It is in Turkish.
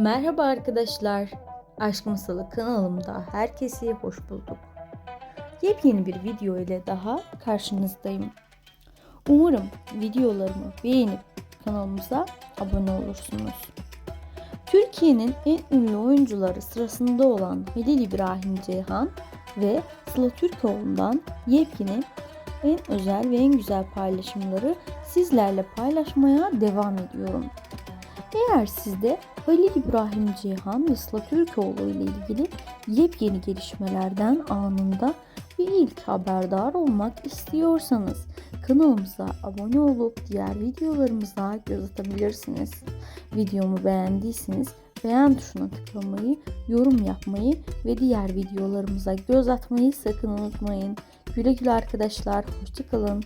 Merhaba arkadaşlar. Aşk Masalı kanalımda herkesi hoş bulduk. Yepyeni bir video ile daha karşınızdayım. Umarım videolarımı beğenip kanalımıza abone olursunuz. Türkiye'nin en ünlü oyuncuları sırasında olan Halil İbrahim Ceyhan ve Sıla Türkoğlu'ndan yepyeni en özel ve en güzel paylaşımları sizlerle paylaşmaya devam ediyorum. Eğer siz de Halil İbrahim Cihan ve Sıla Türkoğlu ile ilgili yepyeni gelişmelerden anında ve ilk haberdar olmak istiyorsanız kanalımıza abone olup diğer videolarımıza göz atabilirsiniz. Videomu beğendiyseniz beğen tuşuna tıklamayı, yorum yapmayı ve diğer videolarımıza göz atmayı sakın unutmayın. Güle güle arkadaşlar, hoşçakalın.